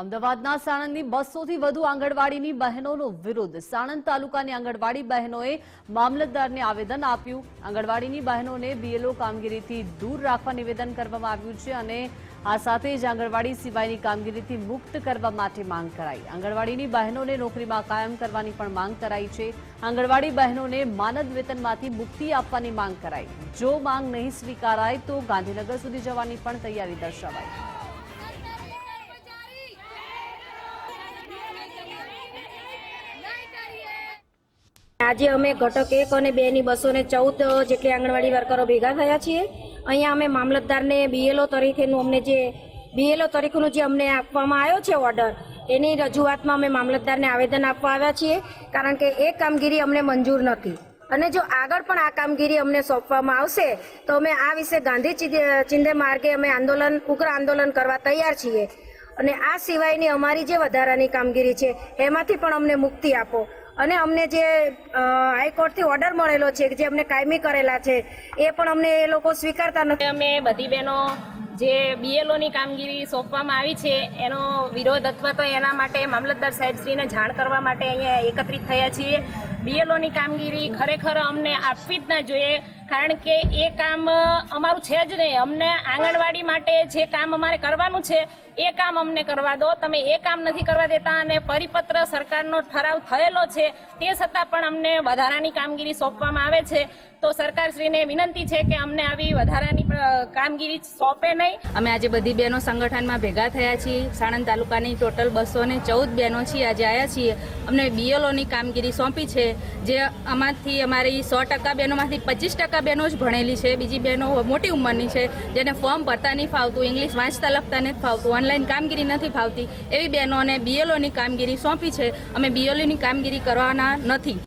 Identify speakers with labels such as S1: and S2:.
S1: અમદાવાદના સાણંદની બસોથી વધુ આંગણવાડીની બહેનોનો વિરોધ. સાણંદ તાલુકાની આંગણવાડી બહેનોએ મામલતદારને આવેદન આપ્યું. આંગણવાડીની બહેનોને બીએલઓ કામગીરીથી દૂર રાખવા નિવેદન કરવામાં આવ્યું છે અને આ સાથે જ આંગણવાડી સિવાયની કામગીરીથી મુક્ત કરવા માટે માંગ કરાઈ. આંગણવાડીની બહેનોને નોકરીમાં કાયમ કરવાની પણ માંગ કરાઈ છે. આંગણવાડી બહેનોને માનદ વેતનમાંથી મુક્તિ આપવાની માંગ કરાઈ. જો માંગ નહીં સ્વીકારાય તો ગાંધીનગર સુધી જવાની પણ તૈયારી દર્શાવાઈ.
S2: આજે અમે ઘટક એક અને બે ની બસો ને ચૌદ જેટલી આંગણવાડી વર્કરો ભેગા થયા છીએ. અહીંયા અમે મામલતદારને બીએલઓ તરીકેનું અમને જે બીએલઓ તરીકેનું જે અમને આપવામાં આવ્યો છે ઓર્ડર, એની રજૂઆતમાં અમે મામલતદારને આવેદન આપવા આવ્યા છીએ, કારણ કે એ કામગીરી અમને મંજૂર નથી. અને જો આગળ પણ આ કામગીરી અમને સોંપવામાં આવશે, તો અમે આ વિશે ગાંધી ચિંદે માર્ગે અમે આંદોલન, ઉગ્ર આંદોલન કરવા તૈયાર છીએ. અને આ સિવાયની અમારી જે વધારાની કામગીરી છે, એમાંથી પણ અમને મુક્તિ આપો. અને અમને જે હાઈકોર્ટથી ઓર્ડર મળેલો છે, જે અમને કાયમી કરેલા છે, એ પણ અમને એ લોકો સ્વીકારતા નથી.
S3: અમે બધી બહેનો જે બીએલઓની કામગીરી સોંપવામાં આવી છે, એનો વિરોધ અથવા તો એના માટે મામલતદાર સાહેબશ્રીને જાણ કરવા માટે અહીંયા એકત્રિત થયા છીએ. બીએલઓની કામગીરી ખરેખર અમને આપવી જ ના જોઈએ. કારણ કે એ કામ અમારું છે જ નહીં. અમને આંગણવાડી માટે જે કામ અમારે કરવાનું છે, એ કામ અમને કરવા દો. તમે એ કામ નથી કરવા દેતા અને પરિપત્ર સરકારનો ઠરાવ થયેલો છે, તે છતાં પણ અમને વધારાની કામગીરી સોંપવામાં આવે છે. તો સરકારશ્રીને વિનંતી છે કે અમને આવી વધારાની કામગીરી સોંપે નહીં.
S4: અમે આજે બધી બહેનો સંગઠનમાં ભેગા થયા છીએ. સાણંદ તાલુકાની ટોટલ બસો ને ચૌદ બહેનો છીએ. આજે આવ્યા છીએ. અમને બીએલઓની કામગીરી સોંપી છે, જે આમાંથી અમારી સો ટકા બહેનોમાંથી પચીસ ટકા બહેનો જ ભણેલી છે, બીજી બહેનો મોટી ઉંમરની છે, જેને ફોર્મ ભરતા નહીં ફાવતું ઇંગ્લિશ વાંચતા લખતા નથી ફાવતું ઓનલાઈન કામગીરી નથી ફાવતી, એવી બહેનોને બીએલઓની કામગીરી સોંપી છે, અમે બીએલઓની કામગીરી કરવાના નથી.